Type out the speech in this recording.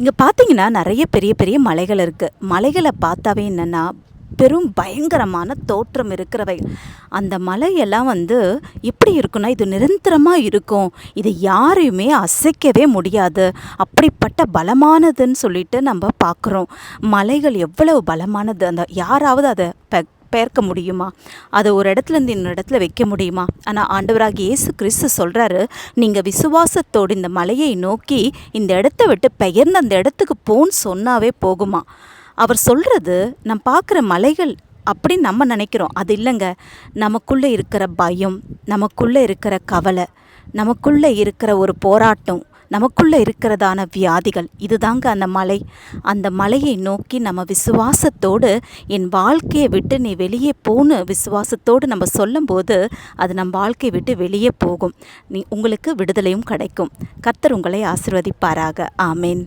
இங்கே பார்த்தீங்கன்னா நிறைய பெரிய பெரிய மலைகள் இருக்குது மலைகளை பார்த்தாவே என்னென்னா பெரும் பயங்கரமான தோற்றம் இருக்கிறவை. அந்த மலையெல்லாம் வந்து எப்படி இருக்குன்னா இது நிரந்தரமாக இருக்கும். இது யாரையுமே அசைக்கவே முடியாது. அப்படிப்பட்ட பலமானதுன்னு சொல்லிட்டு நம்ம பார்க்குறோம் மலைகள் எவ்வளவு பலமானது? அந்த யாராவது அதை பெயர்க்க முடியுமா? அதை ஒரு இடத்துலேருந்து இன்னொரு இடத்துல வைக்க முடியுமா? ஆனால் ஆண்டவராக இயேசு கிறிஸ்து சொல்கிறாரு நீங்கள் விசுவாசத்தோடு இந்த மலையை நோக்கி இந்த இடத்த விட்டு பெயர்ந்து அந்த இடத்துக்கு போன்னு சொன்னாவே போகுமா? அவர் சொல்கிறது நான் பார்க்குற மலைகள் அப்படின்னு நம்ம நினைக்கிறோம். அது இல்லைங்க. நமக்குள்ளே இருக்கிற பயம் நமக்குள்ளே இருக்கிற கவலை நமக்குள்ளே இருக்கிற ஒரு போராட்டம் நமக்குள்ளே இருக்கிறதான வியாதிகள். இதுதாங்க அந்த மலை. அந்த மலையை நோக்கி நம்ம விசுவாசத்தோடு என் வாழ்க்கையை விட்டு நீ வெளியே போன்னு விசுவாசத்தோடு நம்ம சொல்லும்போது அது நம் வாழ்க்கையை விட்டு வெளியே போகும். நீ உங்களுக்கு விடுதலையும் கிடைக்கும். கர்த்தர் உங்களை ஆசிர்வதிப்பாராக. ஆமேன்.